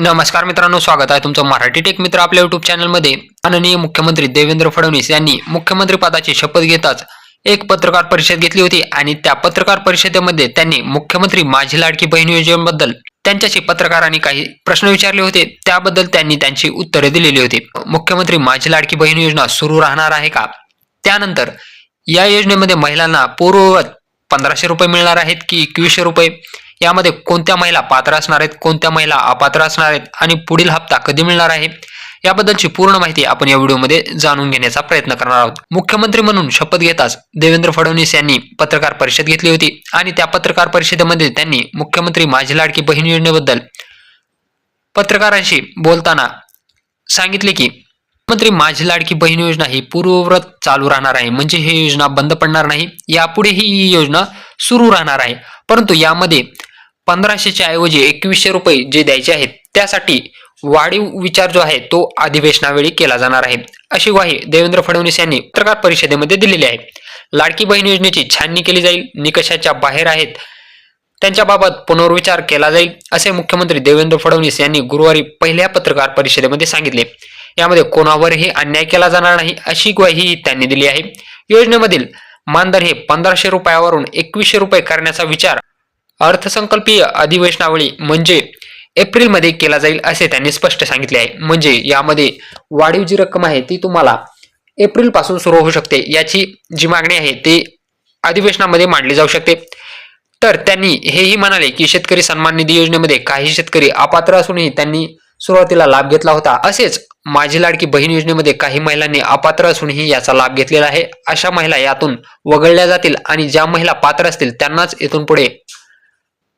नमस्कार मित्रांनो स्वागत आहे तुमचं मराठी टेक मित्र आपल्या युट्यूब चॅनलमध्ये माननीय मुख्यमंत्री देवेंद्र फडणवीस यांनी मुख्यमंत्री पदाची शपथ घेताच एक पत्रकार परिषद घेतली होती आणि त्या पत्रकार परिषदेमध्ये त्यांनी मुख्यमंत्री माझी लाडकी बहीण योजनेबद्दल त्यांच्याशी पत्रकारांनी काही प्रश्न विचारले होते. त्याबद्दल त्यांनी त्यांची उत्तरे दिलेली होती. मुख्यमंत्री माझी लाडकी बहीण योजना सुरू राहणार आहे का? त्यानंतर या योजनेमध्ये महिलांना पूर्ववत पंधराशे रुपये मिळणार आहेत की एकवीसशे रुपये? यामध्ये कोणत्या महिला पात्र असणार आहेत कोणत्या महिला अपात्र असणार आहेत आणि पुढील हप्ता कधी मिळणार आहे याबद्दलची पूर्ण माहिती आपण या व्हिडिओमध्ये जाणून घेण्याचा प्रयत्न करणार आहोत. मुख्यमंत्री म्हणून शपथ घेताच देवेंद्र फडणवीस यांनी पत्रकार परिषद घेतली होती आणि त्या पत्रकार परिषदेमध्ये त्यांनी मुख्यमंत्री माझी लाडकी बहीण योजनेबद्दल पत्रकारांशी बोलताना सांगितले की मुख्यमंत्री माझी लाडकी बहीण योजना ही पूर्वव्रत चालू राहणार आहे म्हणजे ही योजना बंद पडणार नाही यापुढेही ही योजना सुरू राहणार आहे. परंतु यामध्ये पंधराशेच्या ऐवजी एकवीसशे रुपये जे द्यायचे आहेत त्यासाठी वाढीव विचार जो आहे तो अधिवेशनावेळी केला जाणार आहे. अशी ग्वाही देवेंद्र फडणवीस यांनी पत्रकार परिषदेमध्ये दिलेली आहे. लाडकी बहीण योजनेची छाननी केली जाईल निकषाच्या बाहेर आहेत त्यांच्याबाबत पुनर्विचार केला जाईल असे मुख्यमंत्री देवेंद्र फडणवीस यांनी गुरुवारी पहिल्या पत्रकार परिषदेमध्ये सांगितले. यामध्ये कोणावरही अन्याय केला जाणार नाही अशी ग्वाही त्यांनी दिली आहे. योजनेमधील मानधन हे पंधराशे रुपयावरून एकवीसशे रुपये करण्याचा विचार अर्थसंकल्पीय अधिवेशनावळी म्हणजे एप्रिलमध्ये केला जाईल असे त्यांनी स्पष्ट सांगितले आहे. म्हणजे यामध्ये वाढीव जी रक्कम आहे ती तुम्हाला एप्रिलपासून सुरू होऊ शकते. याची जी मागणी आहे ती अधिवेशनामध्ये मांडली जाऊ शकते. तर त्यांनी हेही म्हणाले की शेतकरी सन्मान निधी योजनेमध्ये काही शेतकरी अपात्र असूनही त्यांनी सुरुवातीला लाभ घेतला होता. असेच माझी लाडकी बहीण योजनेमध्ये काही महिलांनी अपात्र असूनही याचा लाभ घेतलेला आहे. अशा महिला यातून वगळल्या जातील आणि ज्या महिला पात्र असतील त्यांनाच इथून पुढे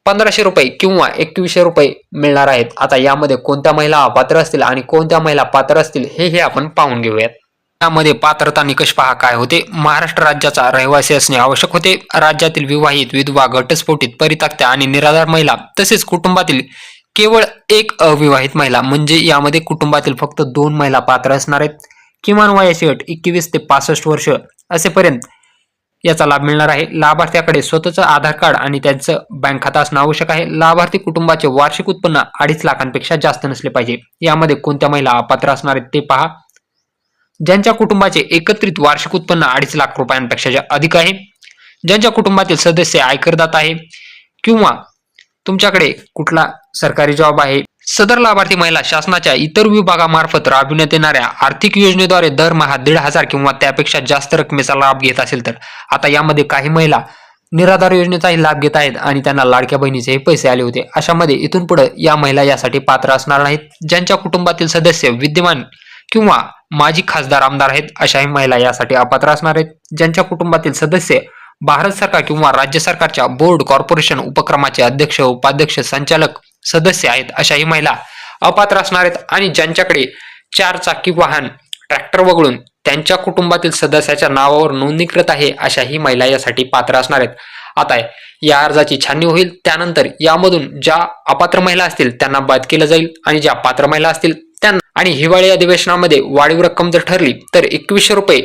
पंधराशे रुपये किंवा एकवीसशे रुपये मिळणार आहेत. आता यामध्ये कोणत्या महिला अपात्र असतील आणि कोणत्या महिला पात्र असतील हे हे आपण पाहून घेऊयात. यामध्ये पात्रता निकष पहा काय होते. महाराष्ट्र राज्याचा रहिवासी असणे आवश्यक होते. राज्यातील विवाहित विधवा घटस्फोटित परित्यक्त्या आणि निराधार महिला तसेच कुटुंबातील केवळ एक अविवाहित महिला म्हणजे यामध्ये कुटुंबातील फक्त दोन महिला पात्र असणार आहेत. किमान वयाची अट एकवीस ते पासष्ट वर्ष असेपर्यंत याचा लाभ मिळणार आहे. लाभार्थ्याकडे स्वतःचं आधार कार्ड आणि त्यांचं बँक खातं असणं आवश्यक आहे. लाभार्थी कुटुंबाचे वार्षिक उत्पन्न अडीच लाखांपेक्षा जास्त नसले पाहिजे. यामध्ये कोणत्या महिला अपात्र असणार आहेत ते पहा. ज्यांच्या कुटुंबाचे एकत्रित वार्षिक उत्पन्न अडीच लाख रुपयांपेक्षा अधिक आहे ज्यांच्या कुटुंबातील सदस्य आयकरदाता आहे किंवा तुमच्याकडे कुठला सरकारी जॉब आहे सदर लाभार्थी महिला शासनाच्या इतर विभागामार्फत राबविण्यात येणाऱ्या आर्थिक योजनेद्वारे दरमहा दीड हजार किंवा त्यापेक्षा जास्त रकमेचा लाभ घेत असेल तर. आता यामध्ये काही महिला निराधार योजनेचाही लाभ घेत आहेत आणि त्यांना लाडक्या बहिणीचेही पैसे आले होते. अशामध्ये इथून पुढे या महिला यासाठी पात्र असणार नाहीत. ज्यांच्या कुटुंबातील सदस्य विद्यमान किंवा माजी खासदार आमदार आहेत अशाही महिला यासाठी अपात्र असणार आहेत. ज्यांच्या कुटुंबातील सदस्य भारत सरकार किंवा राज्य सरकारच्या बोर्ड कॉर्पोरेशन उपक्रमाचे अध्यक्ष उपाध्यक्ष संचालक सदस्य आहेत अशाही महिला अपात्र असणार आहेत आणि ज्यांच्याकडे चार चाकी वाहन ट्रॅक्टर वगळून त्यांच्या कुटुंबातील सदस्याच्या नावावर नोंदणीकृत आहे अशाही महिला यासाठी पात्र असणार आहेत आता या अर्जाची छाननी होईल. त्यानंतर यामधून ज्या अपात्र महिला असतील त्यांना बाद केलं जाईल आणि ज्या पात्र महिला असतील त्यांना आणि हिवाळी अधिवेशनामध्ये वाढीव रक्कम जर ठरली तर एकवीसशे रुपये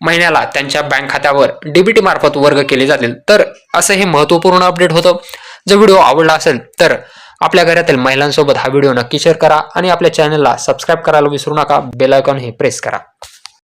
महिन्याला त्यांच्या बँक खात्यावर डीबीटी मार्फत वर्ग केले जातील. तर असं हे महत्त्वपूर्ण अपडेट होतं. जर व्हिडिओ आवडला असेल तर आपल्या घरातील महिलांसोबत हा व्हिडिओ नक्की शेअर करा आणि आपल्या चॅनलला सबस्क्राईब करायला विसरू नका. बेलायकॉन हे प्रेस करा.